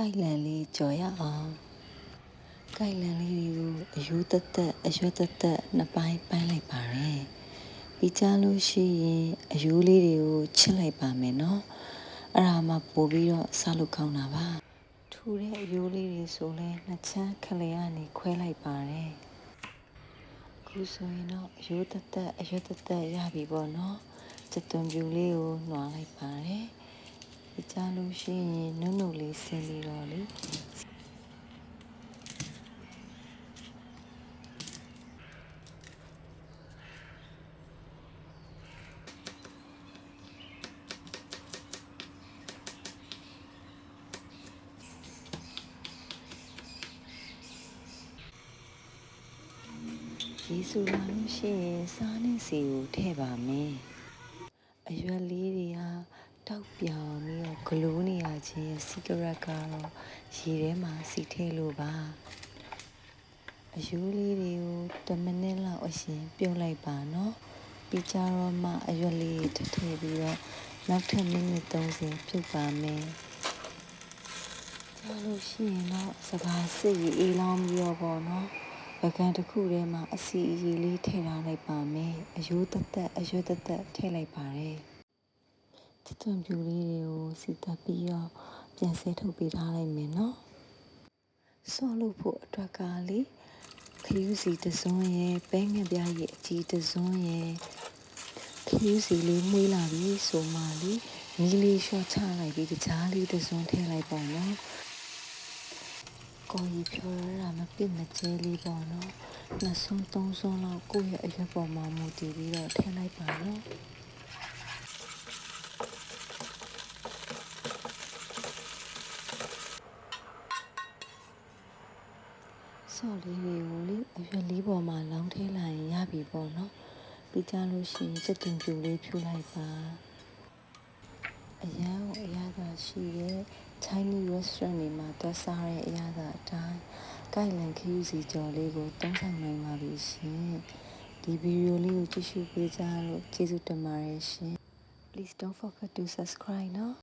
ကိုက်လန်လေးကြော်ရအောင်ကိုက်လန်လေးတွေကိုအယိုးတက်တက်အရွက်တက်တက်နှစ်ပိုင်းပိုင်းလိုက်ပါတယ်ပြီးကြလို့ရှိရင်အယိုးလေးတွေကိုချစ်လိုက်ပါမယ်နော်အဲ့ဒါမှပို့ပြီးတော့စားလို့ကောင်းတာပါထူတဲ့အယိုးလေးတွေဆိုလဲနှစ်ချမ်းခလေကနေခွဲလိုက်ပါတယ်အခုဆိုရင်တော့အယိုးတက်တက်အရွက်တက်တက်ရပြီပေါ့နော်စက်သွန်ပြူလေးကိုနှွာလိုက်ပါတယ်ဒီ ကြလို့ရှိရင်နုနုလေးဆင်းပြီးတော့လေရေဆိုလာလို့ရှိရင်စားနဲ့စီကိုထည့်ပါမယ်အရွက်လေးတွေဟာတောက်ပြောင်ပြီးတော့ ဂလိုးနေရခြင်းရဲ့စီကရက်ကတော့ရေထဲမှာစီထည့်လို့ပါအယိုးလေးတွေကို10မိနစ်လောက်အရှင်ပြုတ်လိုက်ပါနော်ပြီးကြတော့မှအရွက်လေးထည့်ထည့်ပြီးတော့နောက်ထပ်မိနစ်30ပြုတ်ပါမယ်ကြားလို့ရှိရင်တော့စပါးစစ်ရေအေးလောင်းပြီးတော့ပေါ့နော်ပကံတစ်ခုထဲမှာအစီအရီလေးထည့်ထားလိုက်ပါမယ်အယိုးတက်တက်အရွက်တက်တက်ထည့်လိုက်ပါတယ် ချစ်သွန်ပြူလေးတွေကိုစီတက်ပြီးတော့ပြန်ဆဲထုတ်ပေးထားလိုက်မယ်နော်ဆော့လို့ဖို့အတွက်ကလေခယူးစီတစွန်းရဲ့ပဲငပြားရဲ့အကြီးတစွန်းရဲ့ခယူးစီလေးမွေးလာပြီဆိုမှလေမီးလေးရှော့ချလိုက်ပြီးတကြားလေးတစွန်းထည့်လိုက်ပါနော်ကိုကြီးဖြောရတာမပြစ်မကျဲလေးပေါ့နော်နှစ်စွန်းသုံးစွန်းလောက်ကိုယ့်ရဲ့အရွက်ပေါ်မှာမူတည်ပြီးတော့ထည့်လိုက်ပါနော် ဆော့လေးတွေကိုလေအရွက်လေးပေါ်မှာလောင်းထည့်လိုက်ရင်ရပြီပေါ့နော်ပြီးကြလို့ရှိရင်စက်တင်ပြူလေးဖြူလိုက်ပါအရန်ကိုအရသာရှိတဲ့ Chinese restaurant တွေမှာတက်စားတဲ့အရသာအတိုင်းကိုက်လန်ခရူစီကြော်လေးကိုတုံးဆောင်နိုင်ပါပြီရှင်ဒီဗီဒီယိုလေးကိုကြည့်ရှုပေးကြလို့ကျေးဇူးတင်ပါတယ်ရှင် Please don't forget to subscribe နော်